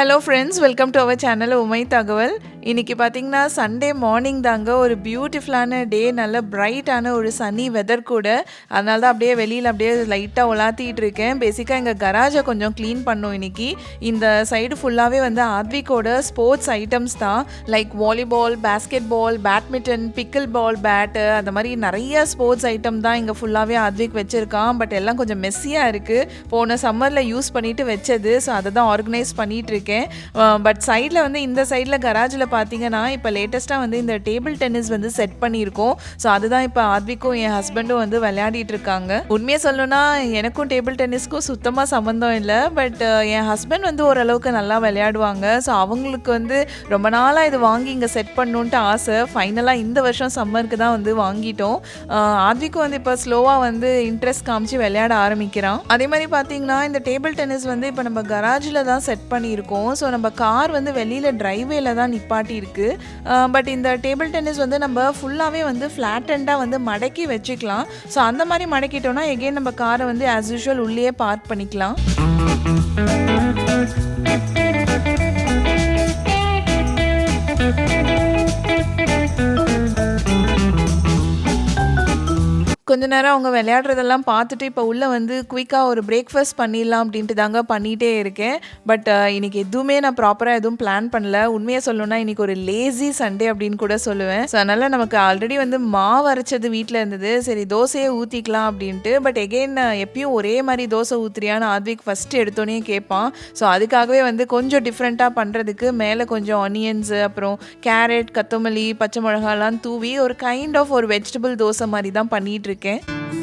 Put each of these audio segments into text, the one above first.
Hello friends welcome to our channel உமை தகவல் இன்றைக்கி பார்த்தீங்கன்னா சண்டே மார்னிங் தாங்க. ஒரு பியூட்டிஃபுல்லான டே நல்ல பிரைட்டான ஒரு சன்னி வெதர் கூட. அதனால தான் அப்படியே வெளியில் அப்படியே லைட்டாக உலாத்திட்டு இருக்கேன். பேசிக்காக எங்கள் கராஜை கொஞ்சம் க்ளீன் பண்ணோம் இன்னைக்கு. இந்த சைடு ஃபுல்லாகவே வந்து ஆத்விக்கோட ஸ்போர்ட்ஸ் ஐட்டம்ஸ் தான். Like volleyball basketball badminton pickleball bat அந்த மாதிரி நிறைய ஸ்போர்ட்ஸ் ஐட்டம் தான் இங்கே ஃபுல்லாகவே ஆத்விக் வச்சுருக்கான். பட் எல்லாம் கொஞ்சம் மெஸ்ஸியாக இருக்குது போன சம்மரில் யூஸ் பண்ணிவிட்டு வச்சது. ஸோ அதை தான் ஆர்கனைஸ் பண்ணிகிட்ருக்கேன் இருக்கேன். பட் சைடில் வந்து இந்த சைடில் கராஜில் பார்த்தீங்கன்னா இப்போ லேட்டஸ்ட்டாக வந்து இந்த டேபிள் டென்னிஸ் வந்து செட் பண்ணியிருக்கோம். ஸோ அதுதான் இப்போ ஆத்விக்கும் என் ஹஸ்பண்டும் வந்து விளையாடிட்டு இருக்காங்க. உண்மையை சொல்லணும்னா எனக்கும் டேபிள் டென்னிஸ்க்கும் சுத்தமாக சம்மந்தம் இல்லை. பட் என் ஹஸ்பண்ட் வந்து ஓரளவுக்கு நல்லா விளையாடுவாங்க. ஸோ அவங்களுக்கு வந்து ரொம்ப நாளாக இது வாங்கி இங்கே செட் பண்ணணுன்ட்டு ஆசை. ஃபைனலாக இந்த வருஷம் சம்மருக்கு தான் வந்து வாங்கிட்டோம். ஆத்விக்கும் வந்து இப்போ ஸ்லோவாக வந்து இன்ட்ரெஸ்ட் காமிச்சு விளையாட ஆரம்பிக்கிறான். அதே மாதிரி பார்த்தீங்கன்னா இந்த டேபிள் டென்னிஸ் வந்து இப்போ நம்ம கராஜில் தான் செட் பண்ணியிருக்கோம். ஸோ நம்ம கார் வந்து வெளியில் ட்ரைவேல தான் நிப்பா இருக்கு பட் இந்த டேபிள் டென்னிஸ் வந்து நம்ம ஃபுல்லாகவே வந்து ஃப்ளாட்டண்டாக வந்து மடக்கி வச்சுக்கலாம். ஸோ அந்த மாதிரி மடக்கிட்டோம்னா எகெயின் நம்ம காரை வந்து ஆஸ் யூஷுவல் உள்ளேயே பார்க் பண்ணிக்கலாம். கொஞ்ச நேரம் அவங்க விளையாடுறதெல்லாம் பார்த்துட்டு இப்போ உள்ளே வந்து குயிக்காக ஒரு பிரேக்ஃபாஸ்ட் பண்ணிடலாம் அப்படின்ட்டு தாங்க பண்ணிகிட்டே இருக்கேன். பட் இன்னைக்கு எதுவுமே நான் ப்ராப்பராக எதுவும் பிளான் பண்ணல. உண்மையாக சொல்லணும்னா இன்னைக்கு ஒரு லேசி சண்டே அப்படின்னு கூட சொல்லுவேன். ஸோ அதனால் நமக்கு ஆல்ரெடி வந்து மாவு அரைச்சது வீட்டில் இருந்தது. சரி தோசையே ஊற்றிக்கலாம் அப்படின்ட்டு. பட் எகெயின் எப்பயும் ஒரே மாதிரி தோசை ஊற்றுறியான்னு ஆத்விக் ஃபஸ்ட்டு எடுத்தோன்னே கேட்பான். ஸோ அதுக்காகவே வந்து கொஞ்சம் டிஃப்ரெண்ட்டாக பண்ணுறதுக்கு மேலே கொஞ்சம் ஆனியன்ஸு அப்புறம் கேரட் கத்தமல்லி பச்சை மிளகாலாம் தூவி ஒரு கைண்ட் ஆஃப் ஒரு வெஜிடபிள் தோசை மாதிரி தான் பண்ணிகிட்டு இருக்கேன்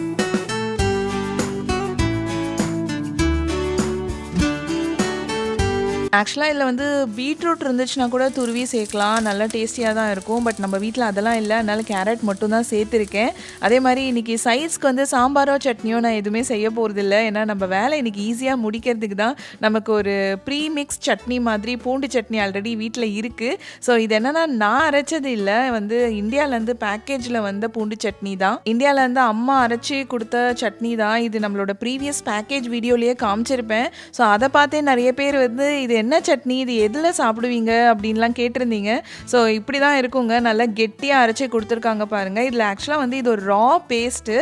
ஆக்சுவலாக இதில் வந்து பீட்ரூட் இருந்துச்சுன்னா கூட துருவி சேர்க்கலாம். நல்லா டேஸ்டியாக தான் இருக்கும். பட் நம்ம வீட்டில் அதெல்லாம் இல்லை. அதனால் கேரட் மட்டும் தான் சேர்த்துருக்கேன். அதே மாதிரி இன்றைக்கி சைட்ஸ்க்கு வந்து சாம்பாரோ சட்னியோ நான் எதுவுமே செய்ய போகிறதில்ல ஏன்னா நம்ம வேலை இன்றைக்கி ஈஸியாக முடிக்கிறதுக்கு தான் நமக்கு ஒரு ப்ரீ மிக்ஸ் சட்னி மாதிரி பூண்டு சட்னி ஆல்ரெடி வீட்டில் இருக்குது ஸோ இது என்னென்னா நான் அரைச்சது இல்லை. வந்து இந்தியாவிலேருந்து பேக்கேஜில் வந்த பூண்டு சட்னி தான். இந்தியாவிலேருந்து அம்மா அரைச்சி கொடுத்த சட்னி தான். இது நம்மளோட ப்ரீவியஸ் பேக்கேஜ் வீடியோலேயே காமிச்சிருப்பேன். ஸோ அதை பார்த்தே நிறைய பேர் வந்து இது என்ன சட்னி? இது எதில் சாப்பிடுவீங்க? அப்படின்லாம் கேட்டிருந்தீங்க. ஸோ இப்படி தான் இருக்குங்க. நல்லா கெட்டியாக அரைச்சி கொடுத்துருக்காங்க பாருங்கள் இதில் ஆக்சுவலாக வந்து இது ஒரு ரா பேஸ்ட்டு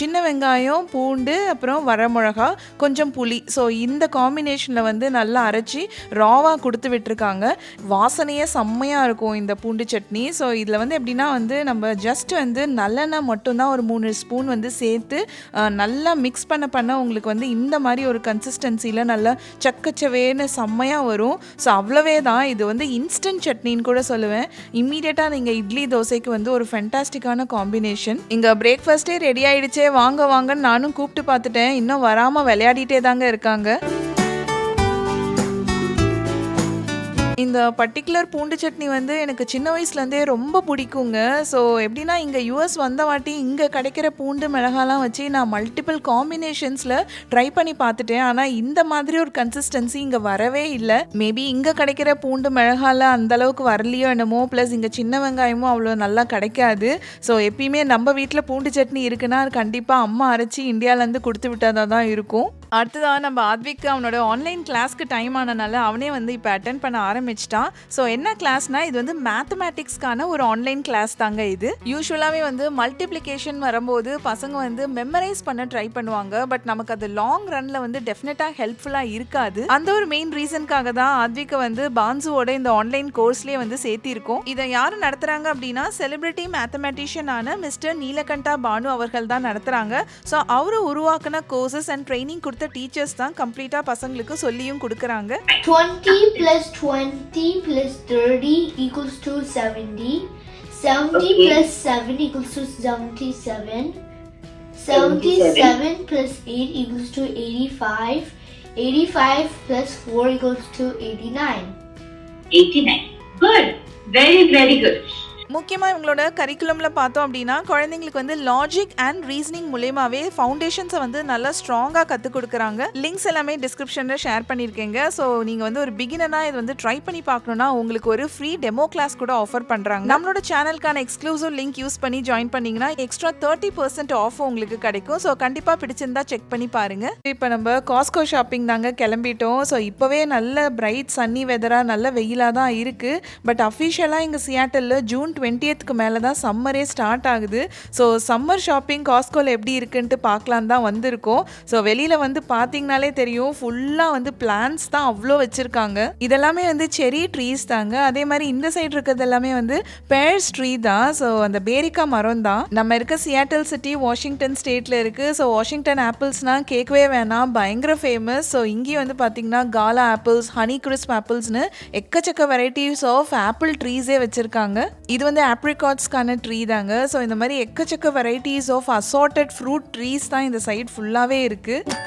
சின்ன வெங்காயம் பூண்டு அப்புறம் வரமிளகா கொஞ்சம் புளி. ஸோ இந்த காம்பினேஷனில் வந்து நல்லா அரைச்சி ராவாக கொடுத்து விட்டுருக்காங்க. வாசனையே செம்மையாக இருக்கும் இந்த பூண்டு சட்னி. ஸோ இதில் வந்து எப்படின்னா வந்து நம்ம ஜஸ்ட் வந்து நல்லெண்ணெய் மட்டும்தான் ஒரு மூணு ஸ்பூன் வந்து சேர்த்து நல்லா மிக்ஸ் பண்ண பண்ண உங்களுக்கு வந்து இந்த மாதிரி ஒரு கன்சிஸ்டன்சியில் நல்லா சக்கச்சவேன்னு செம்மையாக வரும். ஸோ அவ்வளவே தான் இது வந்து இன்ஸ்டன்ட் சட்னின்னு கூட சொல்லுவேன். இம்மீடியட்டாக நீங்கள் இட்லி தோசைக்கு வந்து ஒரு ஃபென்டாஸ்டிக்கான காம்பினேஷன் இங்கே பிரேக்ஃபாஸ்ட்டே ரெடி ஆகிடுச்சே வாங்க வாங்கன்னு நானும் கூப்பிட்டு பார்த்துட்டேன். இன்னும் வராமல் விளையாடிட்டே தாங்க இருக்காங்க. இந்த பர்டிகுலர் பூண்டு சட்னி வந்து எனக்கு சின்ன வயசுலேருந்தே ரொம்ப பிடிக்குங்க. ஸோ எப்படின்னா இங்கே யூஎஸ் வந்த வாட்டி இங்கே கிடைக்கிற பூண்டு மிளகாலாம் வச்சு நான் மல்டிபிள் காம்பினேஷன்ஸில் ட்ரை பண்ணி பார்த்துட்டேன். ஆனால் இந்த மாதிரி ஒரு கன்சிஸ்டன்சி இங்கே வரவே இல்லை. மேபி இங்கே கிடைக்கிற பூண்டு மிளகால அந்த அளவுக்கு வரலையோ என்னமோ ப்ளஸ் இங்கே சின்ன வெங்காயமும் அவ்வளோ நல்லா கிடைக்காது. ஸோ எப்பயுமே நம்ம வீட்டில் பூண்டு சட்னி இருக்குன்னா கண்டிப்பாக அம்மா அரைச்சி இந்தியாவிலேருந்து கொடுத்து விட்டாதான் தான் இருக்கும். அடுத்ததாக நம்ம ஆத்விக் அவனோட ஆன்லைன் கிளாஸ்க்கு டைம் ஆனனால அவனே வந்து இப்போ அட்டன் பண்ண ஆரம்பிச்சிட்டான். ஸோ என்ன கிளாஸ்னா இது வந்து மேத்தமேட்டிக்ஸ்க்கான ஒரு ஆன்லைன் கிளாஸ் தாங்க இது. யூஸ்வலாகவே வந்து மல்டிப்ளிகேஷன் வரும்போது பசங்க வந்து மெமரைஸ் பண்ண ட்ரை பண்ணுவாங்க. பட் நமக்கு அது லாங் ரன்ல வந்து டெஃபினட்டாக ஹெல்ப்ஃபுல்லாக இருக்காது. அந்த ஒரு மெயின் ரீசனுக்காக தான் ஆத்விக்கை வந்து பான்சுவோட இந்த ஆன்லைன் கோர்ஸ்லேயே வந்து சேர்த்திருக்கோம். இதை யார் நடத்துகிறாங்க அப்படின்னா செலிபிரிட்டி மேத்தமேட்டிஷியனான மிஸ்டர் நீலகண்டா பானு அவர்கள் தான் நடத்துகிறாங்க ஸோ அவரு உருவாக்குன கோர்சஸ் அண்ட் ட்ரைனிங் கொடுத்த டீச்சர்ஸ் தான் கம்ப்ளீட்டாக பசங்களுக்கு சொல்லியும் கொடுக்குறாங்க 20 plus 20 plus 30 equals to 70. 70 Okay. plus 7 equals to 77. 77 plus 8 equals to 85. 85 plus 4 equals to 89. 89. Good. Very, very good. முக்கியமாக இவங்களோட கரிக்குலமில் பார்த்தோம் அப்படின்னா குழந்தைங்களுக்கு வந்து லாஜிக் அண்ட் ரீசனிங் மூலியமாகவே ஃபவுண்டேஷன்ஸை வந்து நல்லா ஸ்ட்ராங்காக கற்றுக் கொடுக்குறாங்க. லிங்க்ஸ் எல்லாமே டிஸ்கிரிப்ஷனில் ஷேர் பண்ணியிருக்கேங்க. ஸோ நீங்கள் வந்து ஒரு பிகினராக இது வந்து ட்ரை பண்ணி பார்க்கணுன்னா உங்களுக்கு ஒரு ஃப்ரீ டெமோ கிளாஸ் கூட ஆஃபர் பண்ணுறாங்க நம்மளோட சேனலுக்கான எக்ஸ்க்ளூசிவ் லிங்க் யூஸ் பண்ணி ஜாயின் பண்ணீங்கன்னா எக்ஸ்ட்ரா தேர்ட்டி பர்சன்ட் ஆஃப் உங்களுக்கு கிடைக்கும். ஸோ கண்டிப்பாக பிடிச்சிருந்தா செக் பண்ணி பாருங்க. இப்போ நம்ம காஸ்கோ ஷாப்பிங் தாங்க கிளம்பிட்டோம். ஸோ இப்போவே நல்ல பிரைட் சன்னி வெதராக நல்ல வெயிலாக தான் இருக்குது பட் அஃபிஷியலாக இங்கே சியாட்டலில் ஜூன் டுவெண்ட்டியத்துக்கு மேலே தான் சம்மரே ஸ்டார்ட் ஆகுது. ஸோ சம்மர் ஷாப்பிங் காஸ்கோவில் எப்படி இருக்குன்ட்டு பார்க்கலாம் தான் வந்திருக்கோம். ஸோ வெளியில் வந்து பார்த்தீங்கனாலே தெரியும். ஃபுல்லாக வந்து பிளான்ஸ் தான் அவ்வளோ வச்சுருக்காங்க. இதெல்லாமே வந்து செரி ட்ரீஸ் தாங்க. அதே மாதிரி இந்த சைடு இருக்கிறது எல்லாமே வந்து பேர்ஸ் ட்ரீ தான். ஸோ அந்த பேரிக்கா மரம் தான். நம்ம இருக்க சியாட்டல் சிட்டி வாஷிங்டன் ஸ்டேட்டில் இருக்குது ஸோ வாஷிங்டன் ஆப்பிள்ஸ்னால் கேட்கவே வேணாம். பயங்கர ஃபேமஸ் ஸோ இங்கேயும் வந்து பார்த்தீங்கன்னா காலா ஆப்பிள்ஸ் ஹனி கிறிஸ்ப் ஆப்பிள்ஸ்னு எக்கச்சக்க வெரைட்டிஸ் ஆஃப் ஆப்பிள் ட்ரீஸே வச்சுருக்காங்க. இது வந்து ஆப்ரிகாட்ஸ்க்கான ட்ரீ தாங்க. ஸோ இந்த மாதிரி எக்கச்சக்க varieties of assorted fruit trees தான் இந்த சைடு ஃபுல்லாகவே இருக்குது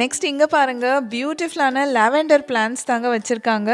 நெக்ஸ்ட் இங்கே பாருங்க பியூட்டிஃபுல்லான லாவெண்டர் பிளான்ஸ் தாங்க வச்சுருக்காங்க.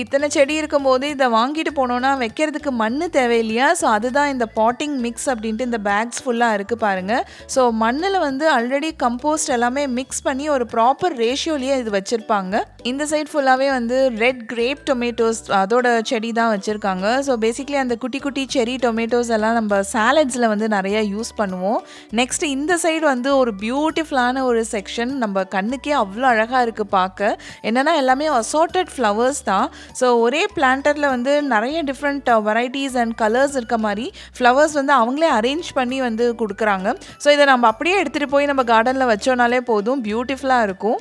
இத்தனை செடி இருக்கும்போது இதை வாங்கிட்டு போனோன்னா வைக்கிறதுக்கு மண் தேவையில்லையா? ஸோ அதுதான் இந்த பாட்டிங் மிக்ஸ் அப்படின்ட்டு இந்த பேக்ஸ் ஃபுல்லாக இருக்குது பாருங்கள் ஸோ மண்ணில் வந்து ஆல்ரெடி கம்போஸ்ட் எல்லாமே மிக்ஸ் பண்ணி ஒரு ப்ராப்பர் ரேஷியோலேயே இது வச்சுருப்பாங்க. இந்த சைட் ஃபுல்லாகவே வந்து ரெட் கிரேப் டொமேட்டோஸ் அதோட செடி தான் வச்சுருக்காங்க. ஸோ பேசிக்லி அந்த குட்டி குட்டி செரி டொமேட்டோஸ் எல்லாம் நம்ம சாலட்ஸில் வந்து நிறைய யூஸ் பண்ணுவோம். நெக்ஸ்ட் இந்த சைடு வந்து ஒரு பியூட்டிஃபுல்லான ஒரு செக்ஷன் நம்ம கண்ணுக்கே அவ்வளோ அழகாக இருக்குது பார்க்க என்னென்னா எல்லாமே அசார்ட்டட் ஃப்ளவர்ஸ் தான். ஸோ ஒரே பிளான்டரில் வந்து நிறைய டிஃப்ரெண்ட் வெரைட்டிஸ் அண்ட் கலர்ஸ் இருக்க மாதிரி ஃப்ளவர்ஸ் வந்து அவங்களே அரேஞ்ச் பண்ணி வந்து கொடுக்குறாங்க. ஸோ இதை நம்ம அப்படியே எடுத்துகிட்டு போய் நம்ம கார்டனில் வச்சோனாலே போதும். பியூட்டிஃபுல்லாக இருக்கும்.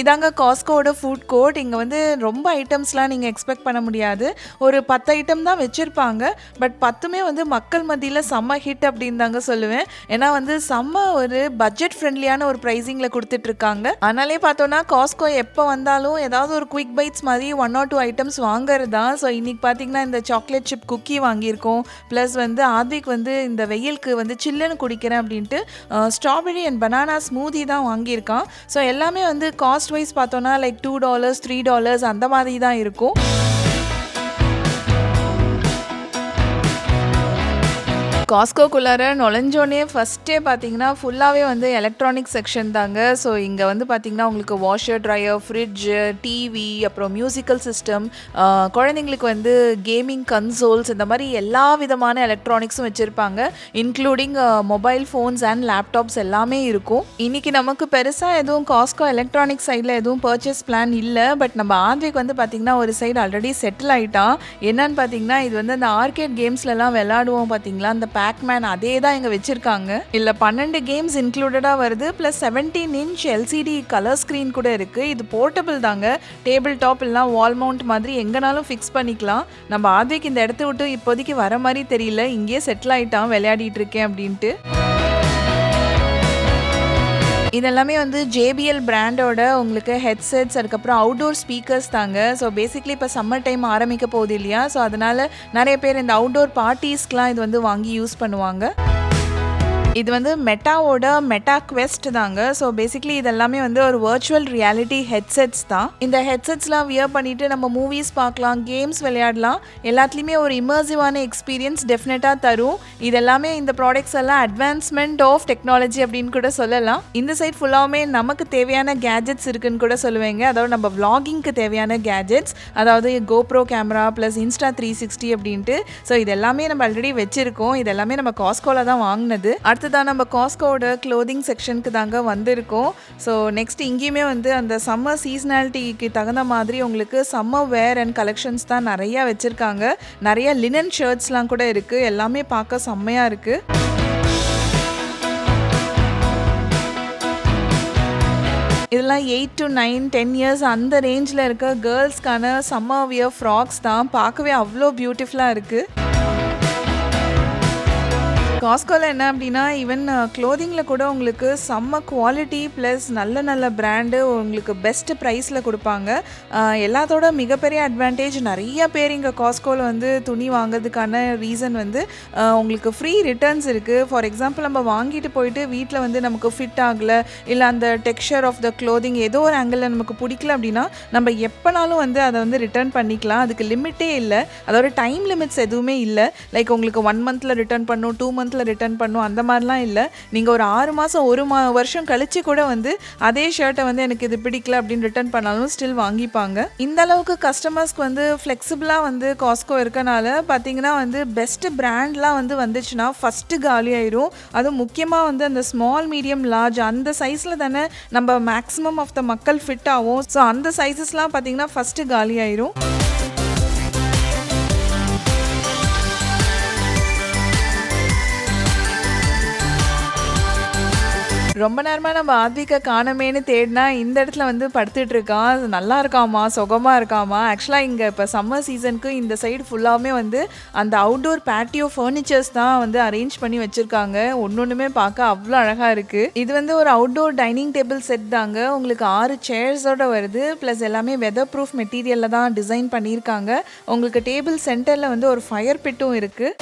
இதாங்க காஸ்கோட ஃபுட் கோர்ட் இங்கே வந்து ரொம்ப ஐட்டம்ஸ்லாம் நீங்கள் எக்ஸ்பெக்ட் பண்ண முடியாது. ஒரு பத்து ஐட்டம் தான் வச்சுருப்பாங்க. பட் பத்துமே வந்து மக்கள் மத்தியில் செம்ம ஹிட் அப்படின்னு தாங்க சொல்லுவேன். ஏன்னா வந்து செம்ம ஒரு பட்ஜெட் ஃப்ரெண்ட்லியான ஒரு ப்ரைஸிங்கில் கொடுத்துட்ருக்காங்க. அதனாலே பார்த்தோன்னா காஸ்கோ எப்போ வந்தாலும் ஏதாவது ஒரு குயிக் பைட்ஸ் மாதிரி ஒன் ஆர் டூ ஐட்டம்ஸ் வாங்குறது? தான் ஸோ இன்றைக்கி பார்த்தீங்கன்னா இந்த சாக்லேட் சிப் குக்கி வாங்கியிருக்கோம். ப்ளஸ் வந்து ஆத்விக் வந்து இந்த வெயிலுக்கு வந்து சில்லுன்னு குடிக்கிறேன் அப்படின்ட்டு ஸ்ட்ராபெரி அண்ட் பனானா ஸ்மூதி தான் வாங்கியிருக்கான். ஸோ எல்லாமே வந்து காஸ்ட் வைஸ் பார்த்தோன்னா like two dollars three dollars அந்த மாதிரி தான் இருக்கும். காஸ்கோக்குள்ளார நுழைஞ்சோன்னே ஃபஸ்ட்டே பார்த்தீங்கன்னா ஃபுல்லாகவே வந்து எலக்ட்ரானிக் செக்ஷன் தாங்க. ஸோ இங்கே வந்து பார்த்தீங்கன்னா உங்களுக்கு வாஷர் ட்ரையர் ஃப்ரிட்ஜு டிவி அப்புறம் மியூசிக்கல் சிஸ்டம் குழந்தைங்களுக்கு வந்து கேமிங் கன்சோல்ஸ் இந்த மாதிரி எல்லா விதமான எலக்ட்ரானிக்ஸும் வச்சுருப்பாங்க. Including mobile phones and laptops எல்லாமே இருக்கும். இன்றைக்கி நமக்கு பெருசாக எதுவும் காஸ்கோ எலக்ட்ரானிக் சைடில் எதுவும் பர்ச்சேஸ் பிளான் இல்லை. பட் நம்ம ஆத்விக் வந்து பார்த்திங்கன்னா ஒரு சைடு ஆல்ரெடி செட்டில் ஆகிட்டான் என்னன்னு பார்த்தீங்கன்னா இது வந்து அந்த ஆர்கேட் கேம்ஸ்லலாம் விளாடுவோம் பார்த்தீங்களா அந்த பேக்மேன் அதே தான் இங்கே வச்சுருக்காங்க. இல்லை பன்னெண்டு கேம்ஸ் இன்க்ளூடடாக வருது. Plus seventeen inch LCD colour screen கூட இருக்குது இது போர்ட்டபிள் தாங்க. டேபிள் டாப் இல்லைனா வால் மவுண்ட் மாதிரி எங்கேனாலும் ஃபிக்ஸ் பண்ணிக்கலாம். நம்ம ஆத்விக் இந்த இடத்த விட்டு இப்போதைக்கு வர மாதிரி தெரியல. இங்கேயே செட்டில் ஆகிட்டான் விளையாடிட்டு இருக்கேன் அப்படின்ட்டு. இதெல்லாமே வந்து ஜேபிஎல் பிராண்டோட உங்களுக்கு ஹெட்செட்ஸ் அதுக்கப்புறம் அவுட்டோர் ஸ்பீக்கர்ஸ் தாங்க. ஸோ பேசிக்லி இப்போ சம்மர் டைம் ஆரம்பிக்க போகுது இல்லையா? ஸோ அதனால் நிறைய பேர் இந்த அவுட்டோர் பார்ட்டிஸ்க்கெலாம் இது வந்து வாங்கி யூஸ் பண்ணுவாங்க. இது வந்து மெட்டாவோட மெட்டா குவெஸ்ட் தாங்க. ஸோ பேசிக்லி இதெல்லாமே வந்து ஒரு வர்ச்சுவல் ரியாலிட்டி ஹெட்செட்ஸ் தான். இந்த ஹெட்செட்ஸ்லாம் வியர் பண்ணிட்டு நம்ம மூவிஸ் பார்க்கலாம் கேம்ஸ் விளையாடலாம். எல்லாத்துலேயுமே ஒரு இமர்சிவான எக்ஸ்பீரியன்ஸ் டெஃபினட்டாக தரும். இதெல்லாமே இந்த ப்ராடக்ட்ஸ் எல்லாம் அட்வான்ஸ்மெண்ட் ஆஃப் டெக்னாலஜி அப்படின்னு கூட சொல்லலாம். இந்த சைட் ஃபுல்லாகவுமே நமக்கு தேவையான கேஜெட்ஸ் இருக்குன்னு கூட சொல்லுவேங்க. அதாவது நம்ம விளாகிங்க்கு தேவையான கேஜெட்ஸ் அதாவது GoPro camera plus Insta three sixty அப்படின்ட்டு. ஸோ இது எல்லாமே நம்ம ஆல்ரெடி வச்சுருக்கோம். இது எல்லாமே நம்ம காஸ்கோவில் தான் வாங்கினது. அடுத்ததான் நம்ம காஸ்கோட க்ளோதிங் செக்ஷனுக்கு தாங்க வந்திருக்கோம். ஸோ நெக்ஸ்ட் இங்கேயுமே வந்து அந்த சம்மர் சீஸ்னாலிட்டிக்கு தகுந்த மாதிரி உங்களுக்கு சம்மர் வேர் அண்ட் கலெக்ஷன்ஸ் தான் நிறையா வச்சுருக்காங்க. நிறைய லினன் ஷர்ட்ஸ்லாம் கூட இருக்குது எல்லாமே பார்க்க செம்மையாக இருக்குது இதெல்லாம் eight to nine ten years அந்த ரேஞ்சில் இருக்க கேர்ள்ஸ்க்கான சம்மர் வியர் ஃப்ராக்ஸ் தான். பார்க்கவே அவ்வளோ பியூட்டிஃபுல்லாக இருக்குது காஸ்கோவில் என்ன அப்படின்னா ஈவன் க்ளோதிங்கில் கூட உங்களுக்கு செம்ம குவாலிட்டி ப்ளஸ் நல்ல நல்ல பிராண்டு உங்களுக்கு பெஸ்ட் ப்ரைஸில் கொடுப்பாங்க. எல்லாத்தோட மிகப்பெரிய அட்வான்டேஜ் நிறைய பேர் இங்கே காஸ்கோவில் வந்து துணி வாங்குறதுக்கான ரீசன் வந்து உங்களுக்கு ஃப்ரீ ரிட்டர்ன்ஸ் இருக்குது ஃபார் எக்ஸாம்பிள் நம்ம வாங்கிட்டு போயிட்டு வீட்டில் வந்து நமக்கு ஃபிட் ஆகலை இல்லை அந்த டெக்ஸ்சர் ஆஃப் த க்ளோதிங் ஏதோ ஒரு ஆங்கிளில் நமக்கு பிடிக்கல அப்படின்னா நம்ம எப்போனாலும் வந்து அதை வந்து ரிட்டர்ன் பண்ணிக்கலாம். அதுக்கு லிமிட்டே இல்லை. அதோட டைம் லிமிட்ஸ் எதுவுமே இல்லை. லைக் உங்களுக்கு ஒன் மந்தில் ரிட்டர்ன் பண்ணும் டூ மந்த் மந்தில் ரிட்டர்ன் பண்ணும். அந்த மாதிரிலாம் இல்லை. நீங்கள் ஒரு ஆறு மாதம் ஒரு மா வருஷம் கழித்து கூட வந்து அதே ஷர்ட்டை வந்து எனக்கு இது பிடிக்கல அப்படின்னு ரிட்டர்ன் பண்ணாலும் ஸ்டில் வாங்கிப்பாங்க. இந்த அளவுக்கு கஸ்டமர்ஸ்க்கு வந்து ஃப்ளெக்சிபிளாக வந்து காஸ்கோ இருக்கனால பார்த்தீங்கன்னா வந்து பெஸ்ட்டு பிராண்ட்லாம் வந்து வந்துச்சுன்னா ஃபஸ்ட்டு காலி ஆயிரும். அதுவும் முக்கியமாக வந்து அந்த ஸ்மால் மீடியம் லார்ஜ் அந்த சைஸில் தானே நம்ம மேக்ஸிமம் ஆஃப் த மக்கள் ஃபிட் ஆகும். ஸோ அந்த சைஸஸ்லாம் பார்த்தீங்கன்னா ஃபஸ்ட்டு காலி ஆயிரும். ரொம்ப நேரமாக நம்ம ஆத்விகா காணமேன்னு தேடினா இந்த இடத்துல வந்து படுத்துட்டு இருக்கான் அது நல்லா இருக்காமா? சுகமாக இருக்காமா? ஆக்சுவலாக இங்கே இப்போ சம்மர் சீசனுக்கு இந்த சைடு ஃபுல்லாகவே வந்து அந்த அவுட்டோர் பேட்டியோ ஃபர்னிச்சர்ஸ் தான் வந்து அரேஞ்ச் பண்ணி வச்சுருக்காங்க. ஒன்று ஒன்றுமே பார்க்க அவ்வளோ அழகாக இருக்குது இது வந்து ஒரு அவுட்டோர் டைனிங் டேபிள் செட் தாங்க. உங்களுக்கு ஆறு சேர்ஸோட வருது. ப்ளஸ் எல்லாமே வெதர் ப்ரூஃப் மெட்டீரியலில் தான் டிசைன் பண்ணியிருக்காங்க. உங்களுக்கு டேபிள் சென்டரில் வந்து ஒரு ஃபயர் பிட்டும் இருக்குது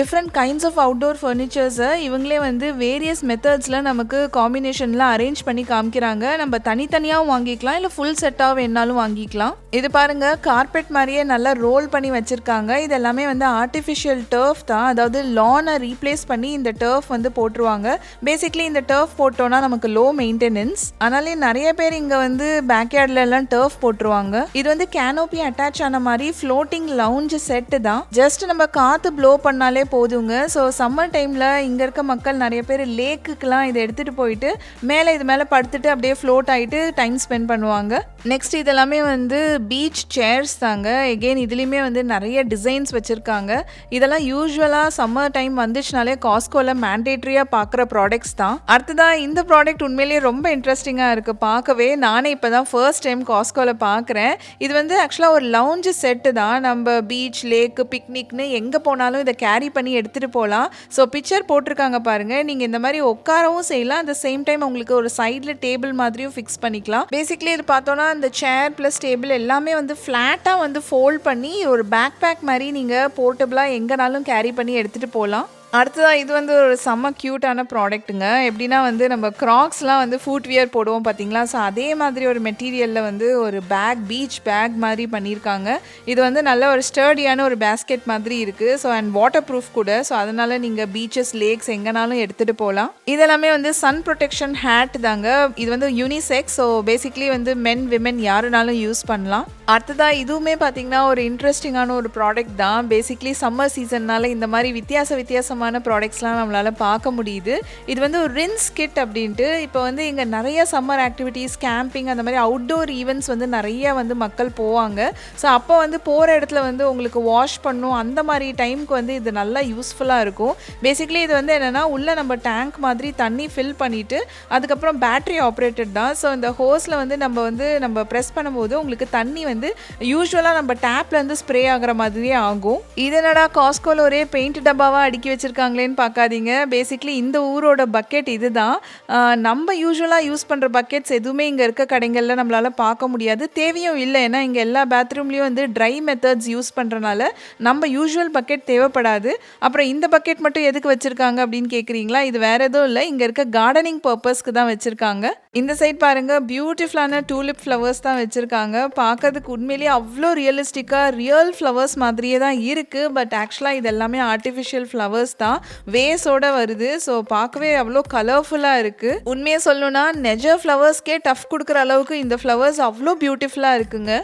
டிஃப்ரெண்ட் கைண்ட்ஸ் ஆஃப் அவுட்டோர் ஃபர்னிச்சர்ஸை இவங்களே வந்து வேரியஸ் மெத்தட்ஸில் நமக்கு காம்பினேஷன்லாம் அரேஞ்ச் பண்ணி காமிக்கிறாங்க. நம்ம தனித்தனியாகவும் வாங்கிக்கலாம் இல்லை ஃபுல் செட்டாக வேணாலும் வாங்கிக்கலாம். இது பாருங்க கார்பெட் மாதிரியே நல்லா ரோல் பண்ணி வச்சுருக்காங்க. இது எல்லாமே வந்து ஆர்டிஃபிஷியல் டர்ஃப் தான். அதாவது லானை ரீப்ளேஸ் பண்ணி இந்த டர்ஃப் வந்து போட்டுருவாங்க. பேசிக்லி இந்த டர்ஃப் போட்டோன்னா நமக்கு லோ மெயின்டெனன்ஸ் அதனாலே நிறைய பேர் இங்கே வந்து பேக்யார்டில் எல்லாம் டர்ஃப் போட்டுருவாங்க. இது வந்து கேனோபி அட்டாச் ஆன மாதிரி ஃப்ளோட்டிங் லவுஞ்ச் செட்டு தான். ஜஸ்ட் நம்ம காற்று ப்ளோ பண்ணாலே போதுங்க. ஸோ சம்மர் டைமில் இங்கே இருக்க மக்கள் நிறைய பேர் லேக்குக்கெலாம் இதை எடுத்துகிட்டு போயிட்டு மேலே இது மேலே படுத்துட்டு அப்படியே ஃப்ளோட் ஆகிட்டு டைம் ஸ்பெண்ட் பண்ணுவாங்க. நெக்ஸ்ட் இதெல்லாமே வந்து பீச் சேர்ஸ் தாங்க. எகெயின் இதுலேயுமே வந்து நிறைய டிசைன்ஸ் வச்சுருக்காங்க. இதெல்லாம் யூஸ்வலாக சம்மர் டைம் வந்துச்சுனாலே காஸ்கோவில் மேண்டேட்ரியாக பார்க்குற ப்ராடக்ட்ஸ் தான். அடுத்ததாக இந்த ப்ராடக்ட் உண்மையிலேயே ரொம்ப இன்ட்ரெஸ்டிங்காக இருக்குது பார்க்கவே நானே இப்போ தான் ஃபர்ஸ்ட் டைம் காஸ்கோவில் பார்க்குறேன். இது வந்து ஆக்சுவலாக ஒரு லவுஞ்சு செட்டு தான். நம்ம பீச் லேக்கு பிக்னிக்னு எங்கே போனாலும் இதை கேரி பண்ணி பண்ணி எடுத்துகிட்டு போகலாம் ஸோ பிக்சர் போட்டிருக்காங்க பாருங்கள் நீங்கள் இந்த மாதிரி உட்காரவும் செய்யலாம். அந்த சேம் டைம் உங்களுக்கு ஒரு சைடில் டேபிள் மாதிரியும் ஃபிக்ஸ் பண்ணிக்கலாம். பேசிக்லி இது பார்த்தோன்னா இந்த சேர் ப்ளஸ் டேபிள் எல்லாமே வந்து ஃப்ளாட்டாக வந்து ஃபோல்ட் பண்ணி ஒரு பேக் பேக் மாதிரி நீங்கள் போர்ட்டபுளாக எங்கேனாலும் கேரி பண்ணி எடுத்துகிட்டு போகலாம் அடுத்ததாக இது வந்து ஒரு செம்ம க்யூட்டான ப்ராடக்ட்டுங்க எப்படின்னா வந்து நம்ம க்ராக்ஸ்லாம் வந்து ஃபுட்வியர் போடுவோம் பார்த்தீங்களா ஸோ அதே மாதிரி ஒரு மெட்டீரியலில் வந்து ஒரு பேக் பீச் பேக் மாதிரி பண்ணியிருக்காங்க. இது வந்து நல்ல ஒரு ஸ்டர்டியான ஒரு பேஸ்கெட் மாதிரி இருக்குது ஸோ அண்ட் வாட்டர் ப்ரூஃப் கூட. ஸோ அதனால் நீங்கள் பீச்சஸ் லேக்ஸ் எங்கேனாலும் எடுத்துகிட்டு போகலாம் இதெல்லாமே வந்து சன் ப்ரொடெக்ஷன் ஹேட் தாங்க. இது வந்து யூனிசெக்ஸ் ஸோ பேசிக்லி வந்து மென் விமென் யாருனாலும் யூஸ் பண்ணலாம். அடுத்ததாக இதுவுமே பார்த்தீங்கன்னா ஒரு இன்ட்ரெஸ்டிங்கான ஒரு ப்ராடக்ட் தான். பேசிக்லி சம்மர் சீசன்னால் இந்த மாதிரி வித்தியாச வித்தியாசம் விதமான ப்ராடக்ட்ஸ்லாம் நம்மளால் பார்க்க முடியுது. இது வந்து ஒரு ரின்ஸ் கிட் அப்படின்ட்டு இப்போ வந்து இங்கே நிறைய சம்மர் ஆக்டிவிட்டீஸ் கேம்பிங் அந்த மாதிரி அவுட்டோர் ஈவெண்ட்ஸ் வந்து நிறைய வந்து மக்கள் போவாங்க. ஸோ அப்போ வந்து போகிற இடத்துல வந்து உங்களுக்கு வாஷ் பண்ணும் அந்த மாதிரி டைமுக்கு வந்து இது நல்லா யூஸ்ஃபுல்லாக இருக்கும். பேசிக்லி இது வந்து என்னென்னா உள்ளே நம்ம டேங்க் மாதிரி தண்ணி ஃபில் பண்ணிவிட்டு அதுக்கப்புறம் பேட்டரி ஆப்ரேட்டட் தான். ஸோ இந்த ஹோஸில் வந்து நம்ம வந்து நம்ம ப்ரெஸ் பண்ணும்போது உங்களுக்கு தண்ணி வந்து யூஸ்வலாக நம்ம டேப்லேருந்து ஸ்ப்ரே ஆகிற மாதிரியே ஆகும். இது என்னடா காஸ்கோல ஒரே பெயிண்ட் டப்பாவாக அடுக்கி வச்சுருக்காங்களேன்னு பார்க்காதீங்க. பேசிக்லி இந்த ஊரோட பக்கெட் இதுதான். தான் நம்ம யூஸ்வலாக யூஸ் பண்ணுற பக்கெட்ஸ் எதுவுமே இங்கே இருக்க கடைகளில் நம்மளால் பார்க்க முடியாது. தேவையும் இல்லை. ஏன்னா இங்கே எல்லா பாத்ரூம்லேயும் வந்து ட்ரை மெத்தட்ஸ் யூஸ் பண்ணுறனால நம்ம யூஸ்வல் பக்கெட் தேவைப்படாது. அப்புறம் இந்த பக்கெட் மட்டும் எதுக்கு வச்சுருக்காங்க அப்படின்னு கேட்குறீங்களா இது வேறு எதுவும் இல்லை. இங்கே இருக்க கார்டனிங் பர்பஸ்க்கு தான் வச்சுருக்காங்க. இந்த சைட் பாருங்க. பியூட்டிஃபுல்லான டூலிப் ஃப்ளவர்ஸ் தான் வச்சுருக்காங்க. பார்க்கறதுக்கு உண்மையிலேயே அவ்வளோ ரியலிஸ்டிக்காக ரியல் ஃப்ளவர்ஸ் மாதிரியே தான் இருக்குது பட் ஆக்சுவலாக இது எல்லாமே ஆர்டிஃபிஷியல் ஃப்ளவர்ஸ் தான் வேஸோட வருது. ஸோ பார்க்கவே அவ்வளோ கலர்ஃபுல்லாக இருக்குது உண்மையை சொல்லணும்னா நெஜ ஃப்ளவர்ஸ்க்கே டஃப் கொடுக்குற அளவுக்கு இந்த ஃப்ளவர்ஸ் அவ்வளோ பியூட்டிஃபுல்லாக இருக்குங்க.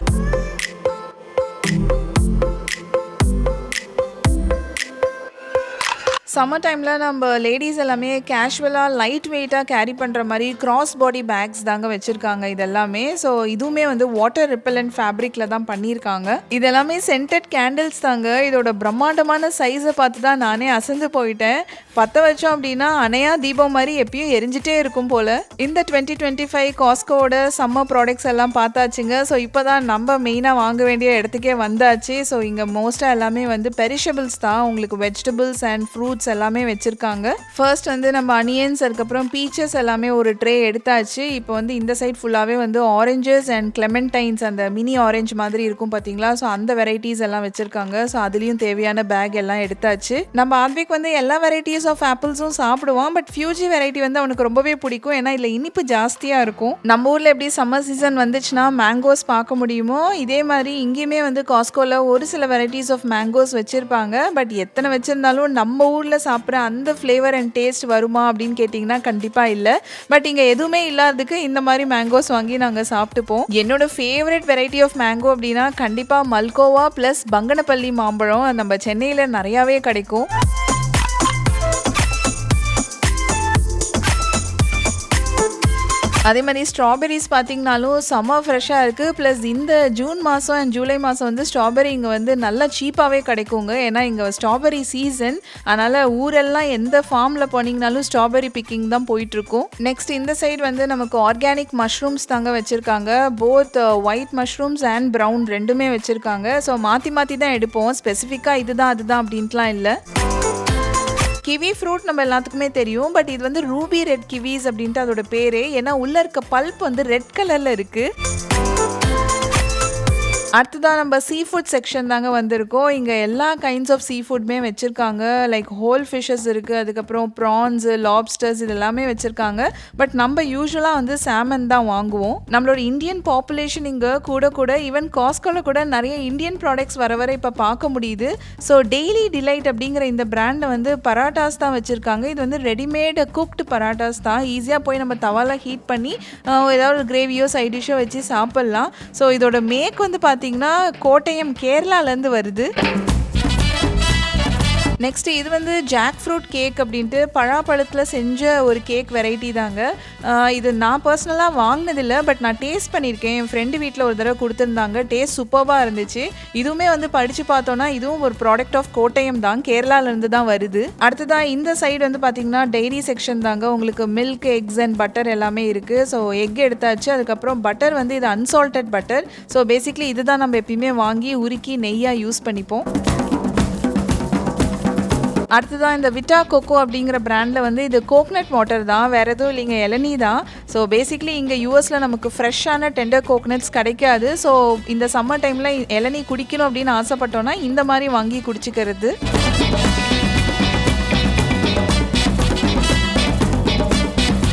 சம்மர் டைமில் நம்ம லேடிஸ் எல்லாமே கேஷுவலாக லைட் வெயிட்டாக கேரி பண்ணுற மாதிரி கிராஸ் பாடி பேக்ஸ் தாங்க வச்சுருக்காங்க இதெல்லாமே. ஸோ இதுவுமே வந்து வாட்டர் ரிப்பலண்ட் ஃபேப்ரிக்கில் தான் பண்ணியிருக்காங்க. இதெல்லாமே சென்டட் கேண்டில்ஸ் தாங்க. இதோட பிரம்மாண்டமான சைஸை பார்த்து தான் நானே அசந்து போயிட்டேன். பற்ற வச்சோம் அப்படின்னா அணையா தீபம் மாதிரி எப்பயும் எரிஞ்சிட்டே இருக்கும் போல். இந்த டுவெண்ட்டி டுவெண்ட்டி ஃபைவ் காஸ்கோவோட சம்மர் ப்ராடக்ட்ஸ் எல்லாம் பார்த்தாச்சுங்க. ஸோ இப்போ தான் நம்ம மெயினாக வாங்க வேண்டிய இடத்துக்கே வந்தாச்சு. ஸோ இங்கே மோஸ்ட்டாக எல்லாமே வந்து பெரிஷபிள்ஸ் தான். உங்களுக்கு வெஜிடபிள்ஸ் அண்ட் ஃப்ரூட்ஸ் எல்லாமே வச்சுருக்காங்க. ஃபர்ஸ்ட் வந்து நம்ம அனியன்ஸ் அதுக்கப்புறம் பீச்சஸ் எல்லாமே ஒரு ட்ரே எடுத்தாச்சு. இப்போ வந்து இந்த சைட் ஃபுல்லாகவே வந்து ஆரஞ்சஸ் அண்ட் கிளெமெண்டைன்ஸ் அந்த மினி ஆரஞ்சு மாதிரி இருக்கும் பார்த்தீங்களா ஸோ அந்த வெரைட்டிஸ் எல்லாம் வச்சுருக்காங்க. ஸோ அதுலேயும் தேவையான பேக் எல்லாம் எடுத்தாச்சு. நம்ம ஆத்விக் வந்து எல்லா வெரைட்டிஸ் ஆஃப் ஆப்பிள்ஸும் சாப்பிடுவான். பட் ஃபியூஜி வெரைட்டி வந்து அவனுக்கு ரொம்பவே பிடிக்கும். ஏன்னா இதில் இனிப்பு ஜாஸ்தியாக இருக்கும். நம்ம ஊரில் எப்படி சம்மர் சீசன் வந்துச்சுன்னா மேங்கோஸ் பார்க்க முடியுமோ? இதே மாதிரி இங்கேயுமே வந்து காஸ்கோவில் ஒரு சில வெரைட்டிஸ் ஆஃப் மேங்கோஸ் வச்சுருப்பாங்க. பட் எத்தனை வச்சுருந்தாலும் நம்ம ஊரில் சாப்பிட்ற அந்த ஃப்ளேவர் அண்ட் டேஸ்ட் வருமா அப்படின்னு கேட்டிங்கன்னா கண்டிப்பாக இல்லை. பட் இங்கே எதுவுமே இல்லாததுக்கு இந்த மாதிரி மேங்கோஸ் வாங்கி நாங்கள் சாப்பிட்டுப்போம். என்னோட ஃபேவரட் வெரைட்டி ஆஃப் மேங்கோ அப்படின்னா கண்டிப்பாக மல்கோவா ப்ளஸ் பங்கனப்பள்ளி மாம்பழம். நம்ம சென்னையில் நிறையாவே கிடைக்கும். அதே மாதிரி ஸ்ட்ராபெரிஸ் பார்த்தீங்கனாலும் செம்ம ஃப்ரெஷ்ஷாக இருக்குது ப்ளஸ் இந்த ஜூன் மாதம் அண்ட் ஜூலை மாதம் வந்து ஸ்ட்ராபெரி இங்கே வந்து நல்லா சீப்பாகவே கிடைக்குங்க. ஏன்னா இங்கே ஸ்ட்ராபெரி சீசன் அதனால் ஊரெல்லாம் எந்த ஃபார்மில் போனீங்கனாலும் ஸ்ட்ராபெரி பிக்கிங் தான் போயிட்டுருக்கும். நெக்ஸ்ட் இந்த சைடு வந்து நமக்கு ஆர்கானிக் மஷ்ரூம்ஸ் தாங்க வச்சுருக்காங்க. Both white mushrooms and brown ரெண்டுமே வச்சுருக்காங்க. ஸோ மாற்றி மாற்றி தான் எடுப்போம். ஸ்பெசிஃபிக்காக இதுதான் அதுதான் அப்படின்ட்டுலாம் இல்லை. கிவி ஃப்ரூட் நம்ம எல்லாத்துக்குமே தெரியும் பட் இது வந்து ரூபி ரெட் கிவிஸ் அப்படின்ட்டு அதோட பேரே. ஏன்னா உள்ள இருக்க பல்ப் வந்து ரெட் கலர்ல இருக்கு. அடுத்ததான் நம்ம சீ ஃபுட் செக்ஷன் தாங்க வந்திருக்கோம். இங்கே எல்லா கைண்ட்ஸ் ஆஃப் சீ ஃபுட்மே வச்சுருக்காங்க. லைக் ஹோல் ஃபிஷ்ஷஸ் இருக்குது அதுக்கப்புறம் ப்ரான்ஸு லாப்ஸ்டர்ஸ் இது எல்லாமே வச்சுருக்காங்க. பட் நம்ம யூஸ்வலாக வந்து சாமன் தான் வாங்குவோம். நம்மளோட இந்தியன் பாப்புலேஷன் இங்கே கூட கூட ஈவன் காஸ்கோவில் கூட நிறைய இந்தியன் ப்ராடக்ட்ஸ் வர வர இப்போ பார்க்க முடியுது. ஸோ டெய்லி டிலைட் அப்படிங்கிற இந்த பிராண்டை வந்து பராட்டாஸ் தான் வச்சுருக்காங்க. இது வந்து ரெடிமேட் குக்டு பராட்டாஸ் தான். ஈஸியாக போய் நம்ம தவாலாம் ஹீட் பண்ணி ஏதாவது ஒரு கிரேவியோ சைட் டிஷ்ஷோ வச்சு சாப்பிட்லாம். ஸோ இதோட மேக் வந்து பார்த்தீங்கன்னா கோட்டயம் கேரளாலேருந்து வருது. நெக்ஸ்ட் இது வந்து ஜாக் ஃப்ரூட் கேக் அப்படின்ட்டு பழாப்பழத்தில் செஞ்ச ஒரு கேக் வெரைட்டி தாங்க. இது நான் பர்சனலாக வாங்கினதில்லை பட் நான் டேஸ்ட் பண்ணியிருக்கேன். என் ஃப்ரெண்டு வீட்டில் ஒரு தடவை கொடுத்துருந்தாங்க. டேஸ்ட் சூப்பராக இருந்துச்சு. இதுவுமே வந்து படித்து பார்த்தோன்னா இதுவும் ஒரு ப்ராடக்ட் ஆஃப் கோட்டயம் தான். கேரளாலேருந்து தான் வருது. அடுத்ததாக இந்த சைடு வந்து பார்த்தீங்கன்னா டெய்ரி செக்ஷன் தாங்க. உங்களுக்கு மில்க் எக்ஸ் அண்ட் பட்டர் எல்லாமே இருக்குது ஸோ எக் எடுத்தாச்சு. அதுக்கப்புறம் பட்டர் வந்து இது அன்சால்டட் பட்டர் ஸோ பேசிக்லி இதுதான் நம்ம எப்பயுமே வாங்கி உருக்கி நெய்யாக யூஸ் பண்ணிப்போம். அடுத்ததான் இந்த விட்டா கொக்கோ அப்படிங்கிற பிராண்டில் வந்து இது கோக்னட் வாட்டர் தான் வேறு எதுவும் இல்லைங்க இளநீ தான். ஸோ பேசிக்லி இங்கே யூஎஸில் நமக்கு ஃப்ரெஷ்ஷான டெண்டர் கோக்னட்ஸ் கிடைக்காது. ஸோ இந்த சம்மர் டைமில் இளநீ குடிக்கணும் அப்படின்னு ஆசைப்பட்டோன்னா இந்த மாதிரி வாங்கி குடிச்சிக்கிறது.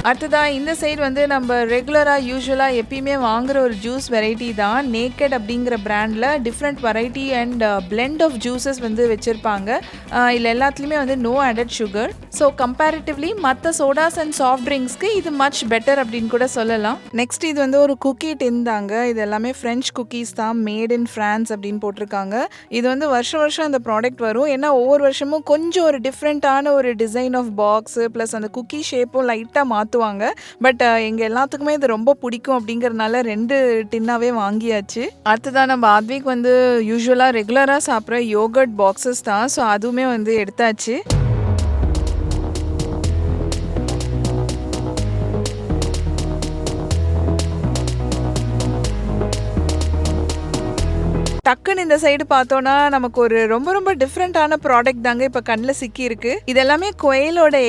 அடுத்ததாக இந்த சைடு வந்து நம்ம ரெகுலராக யூஸ்வலாக எப்பயுமே வாங்குற ஒரு ஜூஸ் வெரைட்டி தான். நேக்கட் அப்படிங்கிற பிராண்டில் different variety and blend of juices வந்து வச்சுருப்பாங்க. இதில் எல்லாத்துலேயுமே வந்து no added sugar so comparatively மற்ற சோடாஸ் அண்ட் சாஃப்ட் ட்ரிங்க்ஸ்க்கு இது மச் பெட்டர் அப்படின்னு கூட சொல்லலாம். நெக்ஸ்ட் இது வந்து ஒரு குக்கி டின் இது எல்லாமே ஃப்ரெஞ்ச் குக்கீஸ் தான். மேட் இன் ஃப்ரான்ஸ் அப்படின்னு போட்டிருக்காங்க. இது வந்து வருஷம் வருஷம் அந்த ப்ராடக்ட் வரும். ஏன்னா ஒவ்வொரு வருஷமும் கொஞ்சம் ஒரு டிஃப்ரெண்ட்டான ஒரு டிசைன் ஆஃப் பாக்ஸு ப்ளஸ் அந்த குக்கி ஷேப்பும் லைட்டாக ஊற்றுவாங்க பட் எங்கள் எல்லாத்துக்குமே இது ரொம்ப பிடிக்கும் அப்படிங்கறதுனால ரெண்டு டின்னாவே வாங்கியாச்சு. அடுத்ததான் நம்ம ஆத்விக் வந்து யூஸ்வலாக ரெகுலராக சாப்பிட்ற யோகர்ட் பாக்ஸஸ் தான். ஸோ அதுவுமே வந்து எடுத்தாச்சு. டக்குன்னு இந்த சைடு பார்த்தோன்னா நமக்கு ஒரு ரொம்ப ரொம்ப டிஃப்ரெண்ட்டான ப்ராடக்ட் தாங்க இப்போ கண்ணில் சிக்கி இருக்கு இது எல்லாமே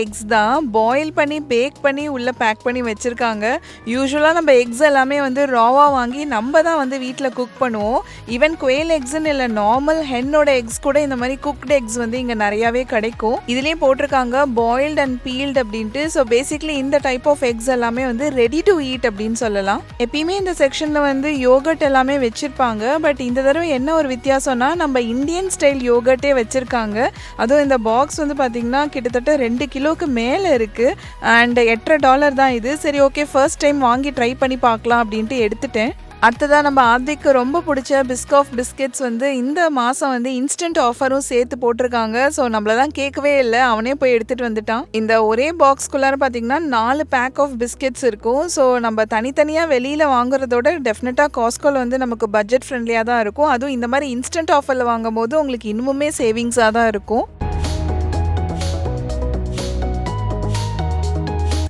எக்ஸ் தான். பாயில் பண்ணி பேக் பண்ணி உள்ளே பேக் பண்ணி வச்சுருக்காங்க. யூஸ்வலாக நம்ம எக்ஸ் எல்லாமே வந்து ராவாக வாங்கி நம்ம தான் வந்து வீட்டில் குக் பண்ணுவோம். ஈவன் குயல் எக்ஸ்ன்னு இல்லை நார்மல் ஹென்னோட எக்ஸ் கூட இந்த மாதிரி குக்டு எக்ஸ் வந்து இங்கே நிறையாவே கிடைக்கும். இதுலேயே போட்டிருக்காங்க பாயில்ட் அண்ட் பீல்டு அப்படின்ட்டு. ஸோ பேசிக்லி இந்த டைப் ஆஃப் எக்ஸ் எல்லாமே வந்து ரெடி டு ஈட் அப்படின்னு சொல்லலாம். எப்பயுமே இந்த செக்ஷனில் வந்து யோகட் எல்லாமே வச்சுருப்பாங்க. பட் இந்த தடவை என்ன ஒரு வித்தியாசம்னா நம்ம இந்தியன் ஸ்டைல் யோகர்ட்டே வச்சுருக்காங்க. அதுவும் இந்த பாக்ஸ் வந்து பார்த்திங்கன்னா கிட்டத்தட்ட ரெண்டு கிலோவுக்கு மேலே இருக்குது அண்ட் எட்டரை டாலர் தான் இது. சரி ஓகே ஃபர்ஸ்ட் டைம் வாங்கி ட்ரை பண்ணி பார்க்கலாம் அப்படின்ட்டு எடுத்துட்டேன். அடுத்ததாக நம்ம ஆதிக்கு ரொம்ப பிடிச்ச பிஸ்காஃப் பிஸ்கெட்ஸ் வந்து இந்த மாதம் வந்து இன்ஸ்டன்ட் ஆஃபரும் சேர்த்து போட்டிருக்காங்க. ஸோ நம்மளதான் கேட்கவே இல்லை. அவனே போய் எடுத்துகிட்டு வந்துட்டான். இந்த ஒரே பாக்ஸ்குள்ளார பார்த்தீங்கன்னா நாலு பேக் ஆஃப் பிஸ்கெட்ஸ் இருக்கும். ஸோ நம்ம தனித்தனியாக வெளியில் வாங்குறதோட டெஃபினட்டாக காஸ்கோல் வந்து நமக்கு பட்ஜெட் ஃப்ரெண்ட்லியாக தான் இருக்கும். அதுவும் இந்த மாதிரி இன்ஸ்டன்ட் ஆஃபரில் வாங்கும் போது உங்களுக்கு இன்னுமுமே சேவிங்ஸாக தான் இருக்கும்.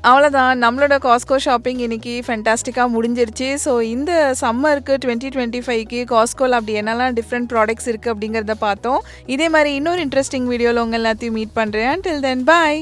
அவ்வளோதான் நம்மளோட காஸ்கோ ஷாப்பிங் இன்றைக்கி ஃபென்டாஸ்டிக்காக முடிஞ்சிருச்சு. ஸோ இந்த சம்மருக்கு டுவெண்ட்டி டுவெண்ட்டி ஃபைவ்க்கு காஸ்கோவில் அப்படி என்னெல்லாம் டிஃப்ரெண்ட் ப்ராடக்ட்ஸ் இருக்குது அப்படிங்கிறத பார்த்தோம். இதே மாதிரி இன்னொரு இன்ட்ரெஸ்டிங் வீடியோவில் உங்கள் எல்லாத்தையும் மீட் பண்ணுறேன் டில் தென் பாய்